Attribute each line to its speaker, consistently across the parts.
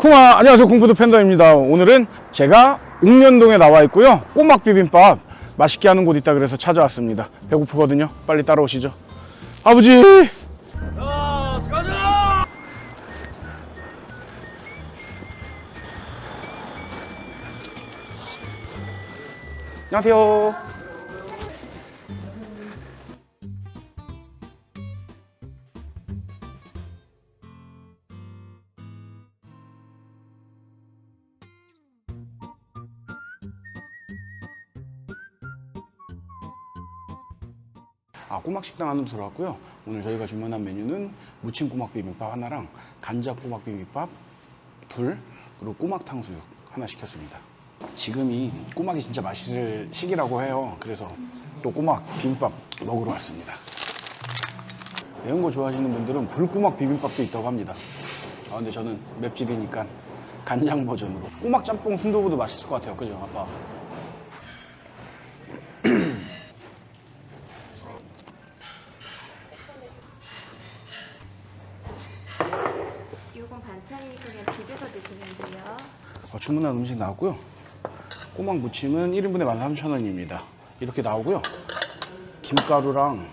Speaker 1: 쿠마 안녕하세요. 공부도 팬더입니다. 오늘은 제가 옥년동에 나와 있고요. 꼬막 비빔밥 맛있게 하는 곳 있다 그래서 찾아왔습니다. 배고프거든요. 빨리 따라오시죠. 아버지! 안녕하세요 아 꼬막 식당 안으로 들어왔고요. 오늘 저희가 주문한 메뉴는 무침 꼬막 비빔밥 하나랑 간장 꼬막 비빔밥 둘 그리고 꼬막 탕수육 하나 시켰습니다. 지금이 꼬막이 진짜 맛있을 시기라고 해요. 그래서 또 꼬막 비빔밥 먹으러 왔습니다. 매운 거 좋아하시는 분들은 불꼬막 비빔밥도 있다고 합니다. 아 근데 저는 맵찔이니까 간장 버전으로 꼬막 짬뽕 순두부도 맛있을 것 같아요. 그죠 아빠?
Speaker 2: 이건 반찬이 그냥 비벼서 드시면 돼요.
Speaker 1: 어, 주문한 음식 나왔고요. 꼬막 무침은 1인분에 13,000원입니다. 이렇게 나오고요. 김가루랑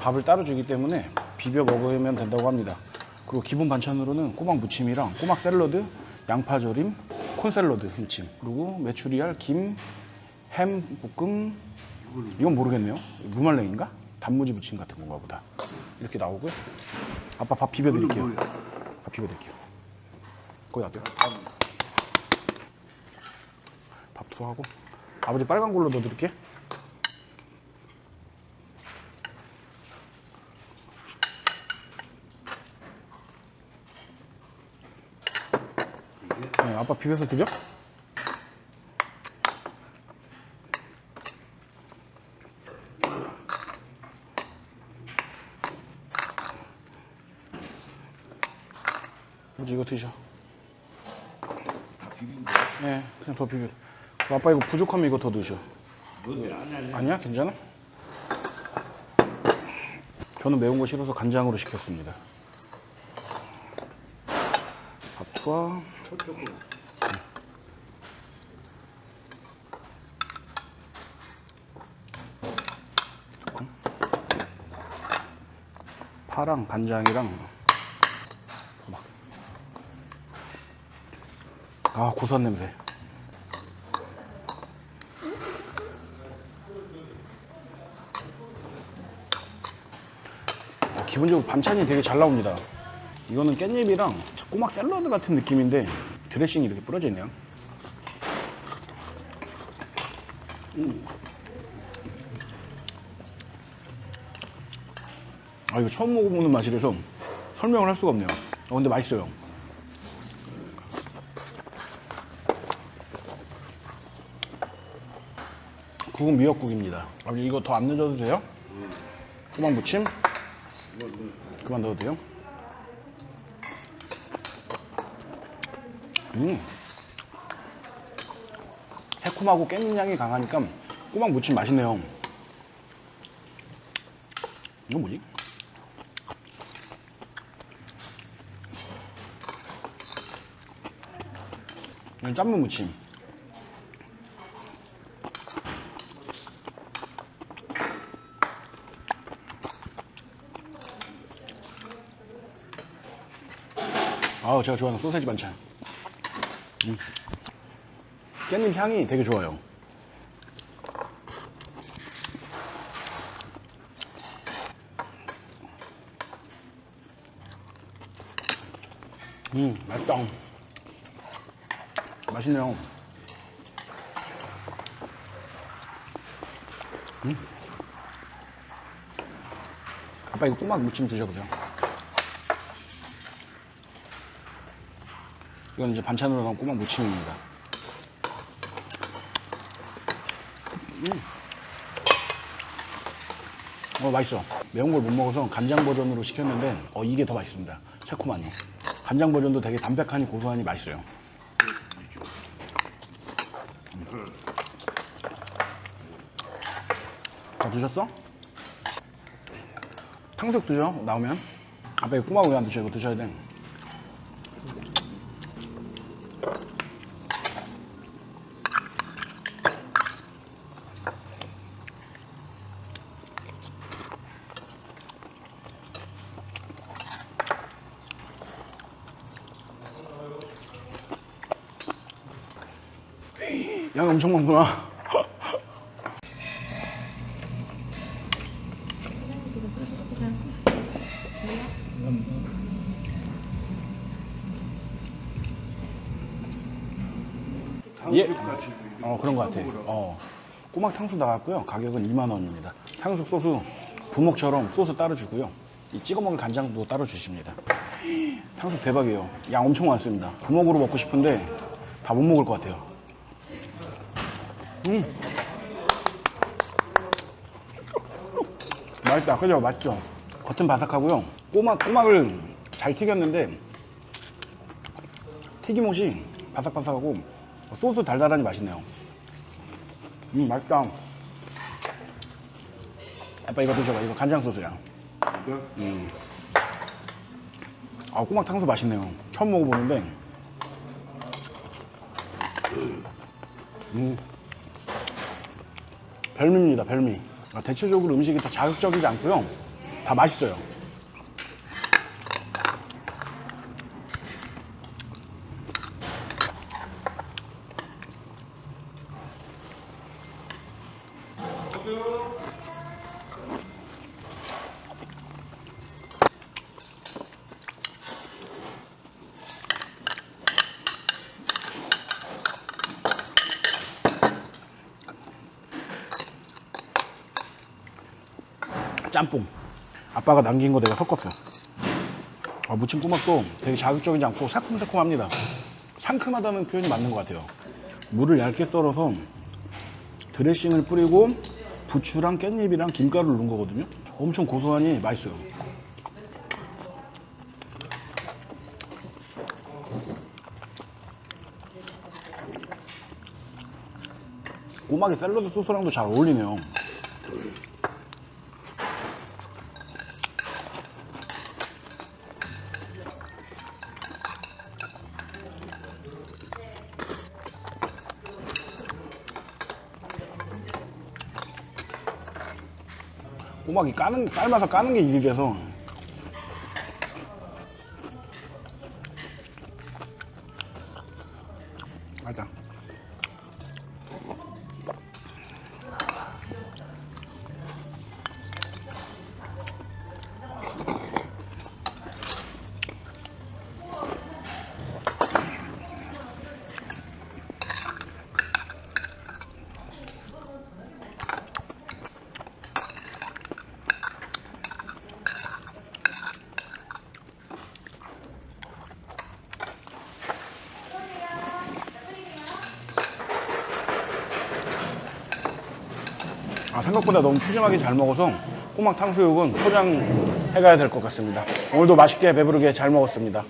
Speaker 1: 밥을 따로 주기 때문에 비벼 먹으면 된다고 합니다. 그리고 기본 반찬으로는 꼬막 무침이랑 꼬막 샐러드, 양파조림, 콘샐러드 무침, 그리고 메추리알, 김, 햄, 볶음, 이건 모르겠네요. 무말랭인가? 단무지 무침 같은 건가 보다. 이렇게 나오고요. 아빠 밥 비벼 드릴게요. 밥 비벼드릴게요. 거기 놔둬요. 밥 투하고 아버지 빨간 걸로 넣어드릴게 네, 아빠 비벼서 드려? 아버지 이거 드셔 네, 그냥 더 비벼. 아빠 이거 부족하면 이거 더 넣으셔. 아니야, 괜찮아? 저는 매운 거 싫어서 간장으로 시켰습니다. 밥과 조금. 파랑 간장이랑 아 고소한 냄새. 아, 기본적으로 반찬이 되게 잘 나옵니다. 이거는 깻잎이랑 꼬막 샐러드 같은 느낌인데 드레싱이 이렇게 뿌려져 있네요. 음. 아 이거 처음 먹어보는 맛이라서 설명을 할 수가 없네요. 어, 근데 맛있어요. 국은 미역국입니다. 아버지 이거 더 안 넣어도 돼요? 꼬막 무침? 그만 넣어도 돼요? 음. 새콤하고 깻잎 향이 강하니까 꼬막 무침 맛있네요. 이거 뭐지? 짠무 무침. 아우 제가 좋아하는 소세지 반찬. 음. 깻잎 향이 되게 좋아요. 음 맛있다. 맛있네요. 음. 아빠 이거 꼬막 무침 드셔보세요. 이건 이제 반찬으로 나온 꼬막 무침입니다. 음. 어, 맛있어. 매운 걸 못 먹어서 간장 버전으로 시켰는데, 어, 이게 더 맛있습니다. 새콤하니. 간장 버전도 되게 담백하니 고소하니 맛있어요. 다 드셨어? 탕수육 드셔, 나오면. 아빠 꼬막 왜 안 드셔? 이거 드셔야 돼. 양이 엄청 많구나. 예. 어 그런 것 같아. 어 꼬막 탕수육 나왔고요. 가격은 2만 원입니다. 탕수육 소스 부먹처럼 소스 따로 주고요. 이 찍어 먹을 간장도 따로 주십니다. 탕수육 대박이에요. 양 엄청 많습니다. 부먹으로 먹고 싶은데 다 못 먹을 것 같아요. 음. 맛있다. 그죠? 맛있죠? 겉은 바삭하고요. 꼬막, 꼬막을 잘 튀겼는데 튀김옷이 바삭바삭하고 소스 달달하니 맛있네요. 음, 맛있다. 아빠 이거 드셔봐. 이거 간장 소스야. 음. 아, 꼬막 탕수 맛있네요. 처음 먹어보는데. 음. 별미입니다, 별미. 아, 대체적으로 음식이 다 자극적이지 않고요. 다 맛있어요. 짬뽕. 아빠가 남긴 거 내가 섞었어. 아, 무침 꼬막도 되게 자극적이지 않고 새콤새콤합니다. 상큼하다는 표현이 맞는 것 같아요. 물을 얇게 썰어서 드레싱을 뿌리고 부추랑 깻잎이랑 김가루를 넣은 거거든요. 엄청 고소하니 맛있어요. 꼬막이 샐러드 소스랑도 잘 어울리네요. 꼬막이 까는 삶아서 까는 게 일이라서. 맞아 아, 생각보다 너무 푸짐하게 잘 먹어서 꼬막 탕수육은 포장해가야 될 것 같습니다. 오늘도 맛있게 배부르게 잘 먹었습니다.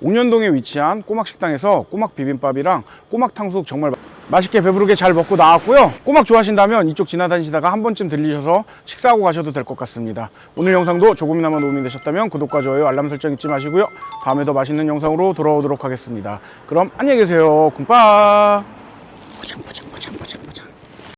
Speaker 1: 옥년동에 위치한 꼬막 식당에서 꼬막 비빔밥이랑 꼬막 탕수육 정말 맛있게 배부르게 잘 먹고 나왔고요. 꼬막 좋아하신다면 이쪽 지나다니시다가 한 번쯤 들리셔서 식사하고 가셔도 될 것 같습니다. 오늘 영상도 조금이나마 도움이 되셨다면 구독과 좋아요, 알람 설정 잊지 마시고요. 다음에 더 맛있는 영상으로 돌아오도록 하겠습니다. 그럼 안녕히 계세요. 포장포장.